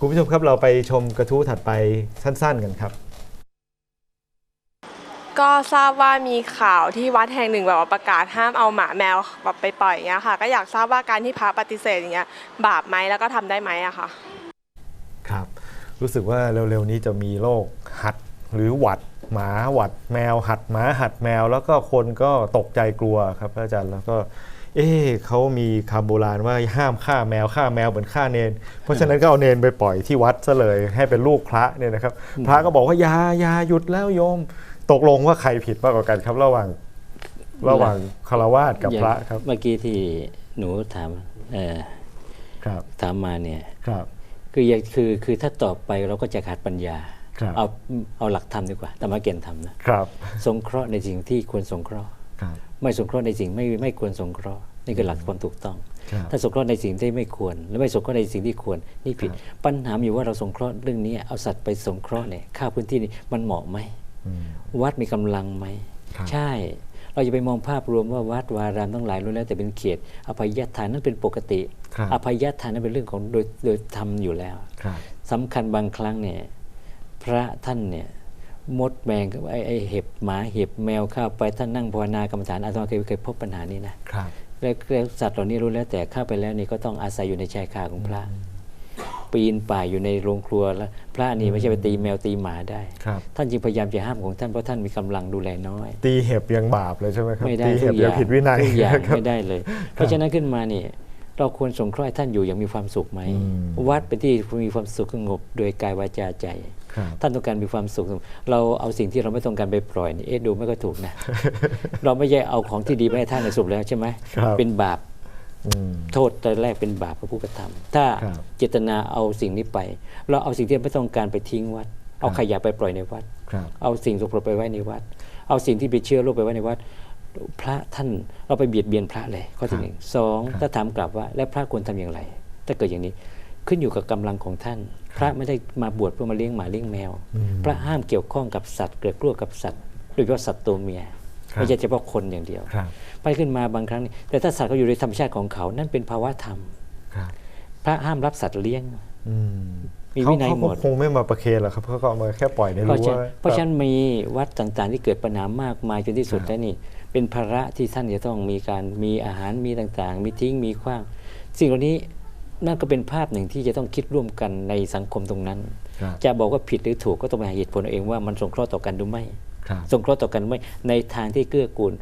คุณผู้ชมครับเราไปชมกระทู้ถัดไปสั้น ๆ กันครับ ก็ทราบว่ามีข่าวที่วัดแห่งหนึ่งแบบว่าประกาศห้ามเอาหมาแมวแบบไปปล่อยอย่างเงี้ยค่ะ ก็อยากทราบว่าการที่พระปฏิเสธอย่างเงี้ยบาปไหมแล้วก็ทำได้ไหมอะค่ะ ครับ รู้สึกว่าเร็วๆนี้จะมีโรคหัดหรือหวัดหมาหวัดแมวหัดหมาหัดแมว แล้วก็คนก็ตกใจกลัวครับอาจารย์แล้วก็ เอ๊ะเขามีคำโบราณว่าห้ามฆ่าแมวฆ่าแมวเหมือนฆ่าเนน เพราะฉะนั้นก็เอาเนนไปปล่อยที่วัดซะเลยให้เป็นลูกพระเนี่ยนะครับ พระก็บอกว่าอยาอยาหยุดแล้วโยม ตกลงว่าใครผิดมากกว่ากันครับระหว่างระหว่างคารวาสกับพระครับ เมื่อกี้ที่หนูถามเอ่อครับถามมาเนี่ยครับ คืออย่าคือคือถ้าตอบไปเราก็จะขาดปัญญาครับเอาเอาหลักธรรมดีกว่าธรรมะเกียนธรรมนะครับ สงเคราะห์ในสิ่งที่ควรสงเคราะห์ครับ ไม่สงเคราะห์ในสิ่งไม่ไม่ควรสงเคราะห์นี่คือหลักความถูกต้องครับถ้าสงเคราะห์ในสิ่งที่ไม่ควร และไม่สงเคราะห์ในสิ่งที่ควรนี่ผิด ปัญหาอยู่ว่าเราสงเคราะห์เรื่องนี้เอาสัตว์ไปสงเคราะห์เนี่ยค่าพื้นที่นี่มันเหมาะไหมอืมวัดมีกำลังไหมครับใช่เราจะไปมองภาพรวมว่าวัดวารามทั้งหลายรู้แล้วแต่เป็นเขต อภัยทานนั่นเป็นปกติครับอภัยทานนั้นเป็นเรื่องของโดยโดยธรรมอยู่แล้วครับสำคัญบางครั้งเนี่ยพระท่านเนี่ย มดแมงไอ้ไอ้เห็บหมาเห็บแมวเข้าไปท่านนั่งภาวนากรรมฐานอาตมาเคยเคยพบปัญหานี้นะครับแล้วแล้วสัตว์เหล่านี้รู้แล้วแต่เข้าไปแล้วนี่ก็ต้องอาศัยอยู่ในชายคาของพระ ปีนป่ายอยู่ในโรงครัวแล้วพระนี่ไม่ใช่ไปตีแมวตีหมาได้ครับท่านจึงพยายามจะห้ามของท่านเพราะท่านมีกำลังดูแลน้อย ตีเห็บยังบาปเลยใช่ไหมครับไม่ได้ตีทุเห็บกอยัย่างงผิดวินัยทุกอย่างครับไม่ได้เลย เพราะฉะนั้นขึ้นมาเนี่ย เราควรสงเคราะห์ให้ท่านอยู่อย่างมีความสุขไหมอืมวัดเป็นที่มีความสุขสงบโดยกายวาจาใจครับท่านต้องการมีความสุข เราเอาสิ่งที่เราไม่ต้องการไปปล่อยนี่เอ๊ะดูไม่ก็ถูกนะ เราไม่ใช่เอาของที่ดีไปให้ท่านในสุขแล้วใช่ไหมครับเป็นบาปอืมโทษแต่แรกเป็นบาปพระผู้กระทำถ้าครับเจตนาเอาสิ่งนี้ไป เราเอาสิ่งที่ไม่ต้องการไปทิ้งวัด เอาขยะไปปล่อยในวัดครับเอาสิ่งสกปรกไปไว้ในวัด เอาสิ่งที่ไปเชื้อโรคไปไว้ในวัด พระท่านเราไปเบียดเบียนพระเลยข้อที่หนึ่งสองถ้าถามกลับว่า แล้วพระควรทำอย่างไร ถ้าเกิดอย่างนี้ขึ้นอยู่กับกำลังของท่าน พระไม่ได้มาบวชเพื่อมาเลี้ยงหมาเลี้ยงแมวอืมพระห้ามเกี่ยวข้องกับสัตว์เกลือกลัวกับสัตว์โดยเฉพาะสัตว์ตัวเมียครับไม่ใช่เฉพาะคนอย่างเดียวครับไปขึ้นมาบางครั้งนี่แต่ถ้าสัตว์เขาอยู่ในธรรมชาติของเขานั่นเป็นภาวะธรรมครับพระห้ามรับสัตว์เลี้ยงอืมมีเขาวินัยเขาหมดคงไม่มาประเคนหรอกครับเขาก็เอามาแค่ปล่อยในเพราะรั้ฉะวนั้นเพราะฉะนั้นมีวัดต่างๆ ที่เกิดปัญหามากมายจนที่สุดครับแล้วนี่ เป็นภาระที่ท่านจะต้องมีการมีอาหารมีต่างๆ มีทิ้งมีขว้าง สิ่งเหล่านี้นั่นก็เป็นภาพหนึ่งที่จะต้องคิดร่วมกันในสังคมตรงนั้นครับจะบอกว่าผิดหรือถูกก็ต้องไปหาเหตุผลเอาเองว่ามันสงเคราะห์ต่อกันหรือไม่ครับสงเคราะห์ต่อกันหรือไม่ในทางที่เกื้อกูล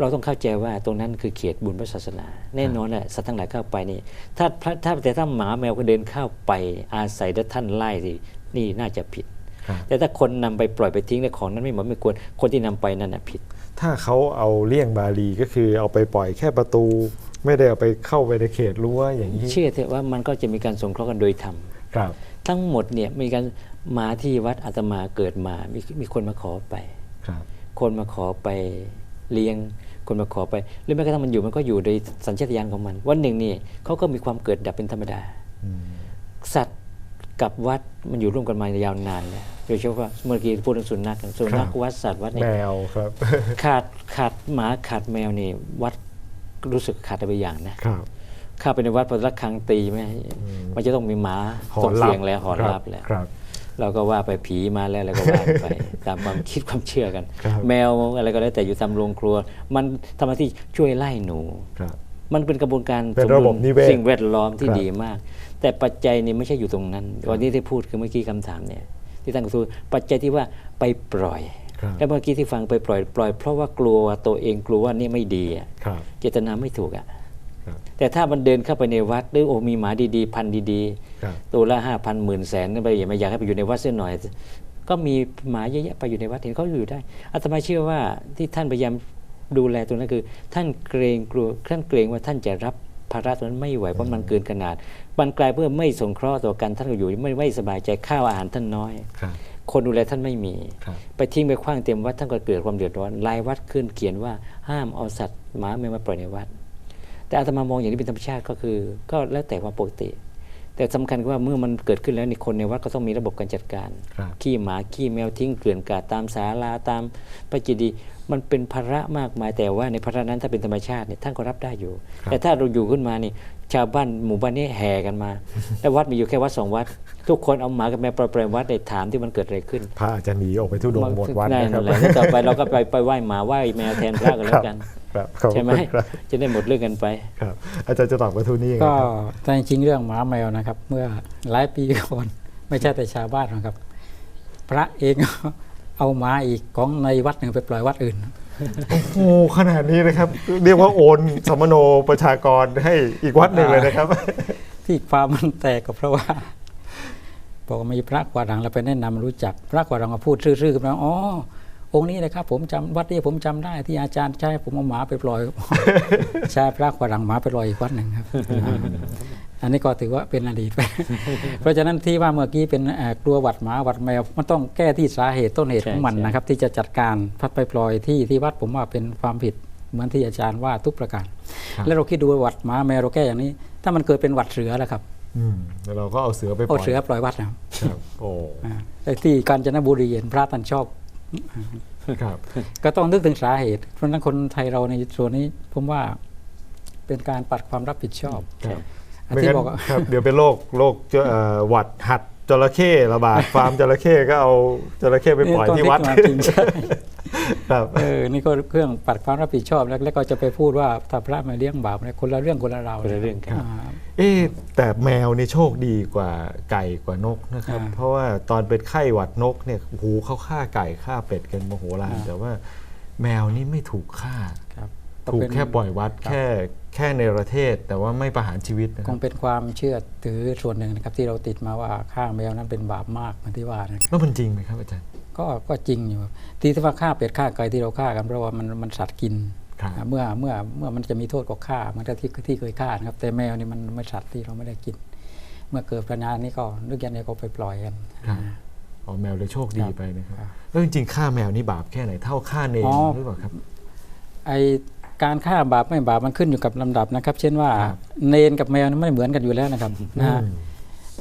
เราต้องเข้าใจว่าตรงนั้นคือเขตบุญพระศาสนา แน่นอนแหละสัตว์ทั้งหลายเข้าไปนี่ ถ้าพระถ้าแต่ถ้าหมาแมวก็เดินเข้าไปอาศัยแล้วท่านไล่สินี่น่าจะผิดครับแต่ถ้าคนนำไปปล่อยไปทิ้งในของนั้นไม่เหมาะไม่ควรคนที่นำไปนั่นน่ะผิด ถ้าเขาเอาเลี่ยงบาลีก็คือเอาไปปล่อยแค่ประตู ไม่ได้เอาไปเข้าไปในเขตรั้วอย่างนี้เชื่อเถอะว่ามันก็จะมีการสงเคราะห์กันโดยธรรมครับ ทั้งหมดเนี่ยมีการมาที่วัดอาตมาเกิดมามีมีคนมาขอไปครับ คนมาขอไปเลี้ยงคนมาขอไปหรือแม้กระทั่งมันอยู่มันก็อยู่โดยสัญชาตญาณของมัน วันหนึ่งนี่เขาก็มีความเกิดดับเป็นธรรมดาอืมสัตว์กับวัดมันอยู่ร่วมกันมายาวนานแล้ว โดยเฉพาะเมื่อกี้พูดถึงสุนัขสุนัขวัดสัตว์วัดแมนี่วครับ ขาดขาดหมาขาดแมวนี่วัดรู้สึกขาดอะไรไปอย่างนะครับเข้าไปในวัดพอระฆังตีไหมมันจะต้องมีหมาหอส่งรับเสียงแล้วหอนครับแล้วครับเราก็ว่าไปผีมาแล้วอะไรก็ว่าไปตามความคิดความเชื่อกันครับแมวอะไรก็แล้วแต่อยู่ตามโรงครัว มันทำหน้าที่ช่วยไล่หนูครับมันเป็นกระบวนการเป็นสมระบบดุลนิเวศสิ่งแวดล้อมที่ครับดีมาก แต่ปัจจัยนี่ไม่ใช่อยู่ตรงนั้น วันนี้ที่พูดคือเมื่อกี้คำถามเนี่ย ที่ตั้งกระทู้ปัจจัยที่ว่าไปปล่อยครับแล้วเมื่อกี้ที่ฟังไปปล่อยปล่อย เพราะว่ากลัวตัวเองกลัวว่านี่ไม่ดีอะครับเจตนาไม่ถูกอะครับแต่ถ้ามันเดินเข้าไปในวัดหรือโอ้มีหมาดีๆ พันธุ์ดีครับๆตัวละห้าพันหมื่นแสนไปอย่ามาอยากให้ไปอยู่ในวัดเสียหน่อย ก็มีหมาเยอะแยะไปอยู่ในวัดเห็นเขาอยู่ได้อาตมาเชื่อว่าที่ท่านพยายามดูแลตรงนั้นคือ ท่านเกรงกลัวท่านเกรงว่าท่านจะรับ ภาระตรงนั้นไม่ไหวเพราะมันเกินขนาดมันกลายเพื่อไม่สงเคราะห์ต่อกันท่านก็อยู่ไม่ไม่สบายใจข้าวอาหารท่านน้อยครับคนดูแลท่านไม่มีครับไปทิ้งไปขว้างเต็มวัดท่านก็เกิดความเดือดร้อนลายวัดขึ้นเขียนว่าห้ามเอาสัตว์หมาแมวมาปล่อยในวัด แต่อาตมามองอย่างนี้เป็นธรรมชาติก็คือ ก็แล้วแต่ความปกติ แต่สำคัญคือว่าเมื่อมันเกิดขึ้นแล้วนี่คนในวัดก็ต้องมีระบบการจัดการครับขี้หมาขี้แมวทิ้งเกลื่อนกลาดตามศาลาตามพระเจดีย์มันเป็นภาระมากมายแต่ว่าในภาระนั้นถ้าเป็นธรรมชาติเนี่ยท่านก็รับได้อยู่ครับแต่ถ้าเราอยู่ขึ้นมานี่ชาวบ้านหมู่บ้านนี้แห่กันมา แต่วัดมีอยู่แค่วัดสองวัด ทุกคนเอาหมากับแมวปล่อยปล่อยวัดได้ถามที่มันเกิดอะไรขึ้น พระอาจจะหนีออกไปทุดงค์หมดวัดได้นะครับแหละแล้วต่อไปเราก็ไปไปไหว้หมาไหว้แมวแทนพระกันแล้วกันครับขอบใช่ไหมคุณครับจะได้หมดเรื่องกันไปครับอาจารย์จะตอบกระทู้นี้ยังไงก็ครับแต่จริงๆเรื่องหมาแมวนะครับ เมื่อหลายปีก่อนไม่ใช่แต่ชาวบ้านนะครับ พระเอง เอาหมาอีกของในวัดหนึ่งไปปล่อยวัดอื่น โอ้ขนาดนี้นะครับ เรียกว่าโอนสมโนประชากรให้อีกวัดหนึ่งเลยนะครับ ที่ความมันแตกก็เพราะว่าบอกว่ามีพระกวาดหลังเราไปแนะนำรู้จัก พระกวาดหลังมาพูดซื่อๆกันว่าอ๋อองค์นี้นะครับผมจำวัดนี้ผมจำได้ที่อาจารย์ใช้ผมเอาหมาไปปล่อยใช่พระกวาดหลังหมาไปปล่อยอีกวัดหนึ่งครับ อันนี้ก็ถือว่าเป็นอดีตไป เพราะฉะนั้นที่ว่าเมื่อกี้เป็นเอ่อกลัวหวัดหมาหวัดแมวมันต้องแก้ที่สาเหตุต้นเหตุใช่ของมันใช่นะครับ ที่จะจัดการพัดไปปล่อยที่ที่วัดผมว่าเป็นความผิดเหมือนที่อาจารย์ว่าทุกประการครับแล้วเราคิดดูว่าหวัดหมาแมวเราแก้อย่างนี้ ถ้ามันเกิดเป็นหวัดเสือแล้วครับอืมแล้วเราก็เอาเสือไปปล่เอาอยเสือปล่อยวัดนะครับครับโอ้อ่าไอ้ที่กาญจนบุรีเห็นพระท่านชอบครับ ก็ต้องนึกถึงสาเหตุ เพราะฉะนั้นคนไทยเราในส่วนนี้ ผมว่าเป็นการปัดความรับผิดชอบครับอัน ไม่ที่งั้นบอกว่าครับเดี๋ยวเป็นโรคโรคเจอเอ่อหวัดหัดจระเข้ระบาดฟาร์มจระเข้ก็เอาจระเข้ไปปล่อยที่วัดเออตอนที่มาจริงใช่ครับเออนี่ก็เครื่องปัดความรับผิดชอบแล้วแล้วก็จะไปพูดว่าถ้าพระมาเลี้ยงบาปเนี่ยคนละเรื่องคนละราวคนละเรื่องกันาเอ๊ะแต่แมวนี่โชคดีกว่าไก่กว่านกนะครับอ่าเพราะว่าตอนเป็นไข้หวัดนกเนี่ยโอ้โหเขาฆ่าไก่ฆ่าเป็ดกันโมโหลานอ่าแต่ว่าแมวนี่ไม่ถูกฆ่าครับ ถูกเป็นแค่ปล่อยวัดครับแค่แค่ในประเทศแต่ว่าไม่ประหารชีวิตนะคครับงเป็นความเชื่อถือส่วนหนึ่งนะครับที่เราติดมาว่าฆ่าแมวนั้นเป็นบาปมากเหมือนที่ว่านะครับแล้วมันจริงไหมครับอาจารย์ก็ก็จริงอยู่ครับที่ที่ว่าฆ่าเป็ดฆ่าไก่ที่เราฆ่ากันเพราะว่ามันมันสัตว์กินครับอ่าเมื่อเมื่อเมื่อมันจะมีโทษก็ฆ่ามันก็ที่ที่เคยฆ่านะครับ แต่แมวนี่มันไม่สัตว์ที่เราไม่ได้กิน เมื่อเกิดปัญหานี้ก็นึกยันเนี่ยก็ไปปล่อยกันครับอ๋อแมวเลยโชคดีไปนะครับครับแล้วจริงๆฆ่าแมวนี่บาปแค่ไหนเท่าฆ่าเนรอ๋อหรือเปล่าครับไอ การฆ่าบาปไม่บาปมันขึ้นอยู่กับลำดับนะครับ เช่นว่าครับเนนกับแมวนี่ไม่เหมือนกันอยู่แล้วนะครับนะฮะอืม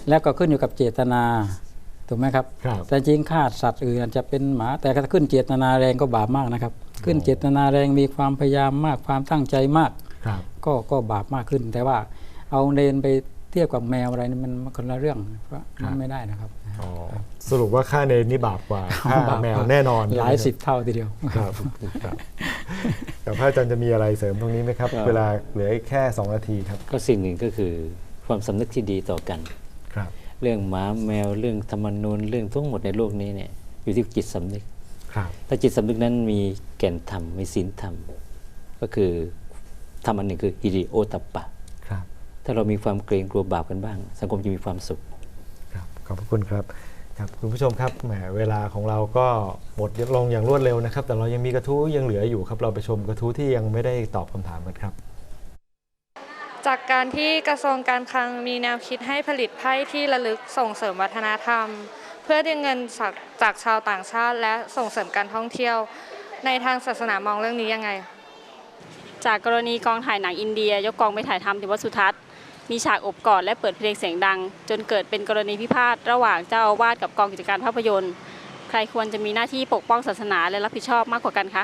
แล้วก็ขึ้นอยู่กับเจตนาถูกไหมครับครับ แต่จริงฆ่าสัตว์อื่นอาจจะเป็นหมา แต่ถ้าขึ้นเจตนาแรงก็บาปมากนะครับ ขึ้นเจตนาแรงมีความพยายามมากความตั้งใจมากครับก็ก็บาปมากขึ้น แต่ว่าเอาเนนไป เทียบกับแมวอะไรนี่มันมันคนละเรื่องเพราะมันไม่ได้นะครับอ๋อสรุปว่าฆ่าเนรนี่บาปกว่าฆ่าบาปแมวแน่นอนหลายใช่ไมครับสิบเท่าทีเดียวครับครับแต่พระอาจารย์จะมีอะไรเสริมตรงนี้ไหมครับครับเวลาเหลืออีกแค่2นาทีครับ ก็สิ่งหนึ่งก็คือความสำนึกที่ดีต่อกันครับ เรื่องหมาแมวเรื่องธรรมนูญเรื่องทั้งหมดในโลกนี้เนี่ยอยู่ที่จิตสำนึกครับถ้าจิตสำนึกนั้นมีแก่นธรรมมีศีลธรรม ก็คือธรรมอันหนึ่งคืออิริโอตัปปะครับ ถ้าเรามีความเกรงกลัวบาปกันบ้าง สังคมจะมีความสุขครับขอบพระคุณครับครับคุณผู้ชมครับแหมเวลาของเราก็หมดลงอย่างรวดเร็วนะครับ แต่เรายังมีกระทู้ยังเหลืออยู่ครับ เราไปชมกระทู้ที่ยังไม่ได้ตอบคำถามกันครับ จากการที่กระทรวงการคลังมีแนวคิดให้ผลิตไพ่ที่ระลึกส่งเสริมวัฒนธรรม เพื่อดึงเงินจากจากชาวต่างชาติ และส่งเสริมการท่องเที่ยว ในทางศาสนามองเรื่องนี้ยังไง จากกรณีกองถ่ายหนังอินเดีย ยกกองไปถ่ายทำที่วัดสุทัศน์ มีฉากอบกอดและเปิดเพลงเสียงดัง จนเกิดเป็นกรณีพิพาทระหว่างเจ้าอาวาสกับกองกิจการภาพยนตร์ ใครควรจะมีหน้าที่ปกป้องศาสนาและรับผิดชอบมากกว่ากันคะ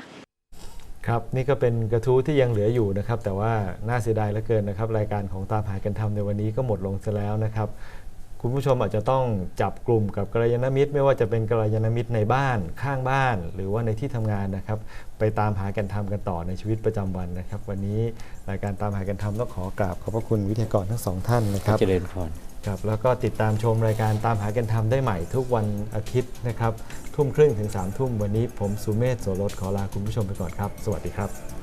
ครับนี่ก็เป็นกระทู้ที่ยังเหลืออยู่นะครับ แต่ว่าน่าเสียดายเหลือเกินนะครับ รายการของตามหากันทำในวันนี้ก็หมดลงซะแล้วนะครับ คุณผู้ชมอาจจะต้องจับกลุ่มกับกัลยาณมิตร ไม่ว่าจะเป็นกัลยาณมิตรในบ้านข้างบ้าน หรือว่าในที่ทำงานนะครับ ไปตามหากันทำกันต่อในชีวิตประจำวันนะครับ วันนี้รายการตามหากันทำต้องขอกราบขอบพระคุณวิทยากรทั้งสองท่านนะครับเจริญพรครับแล้วก็ติดตามชมรายการตามหากันทำได้ใหม่ทุกวันอาทิตย์นะครับทุ่มครึ่งถึง3ามทุ่มวันนี้ผมสุเมธโสรสขอลาคุณผู้ชมไปก่อนครับ สวัสดีครับ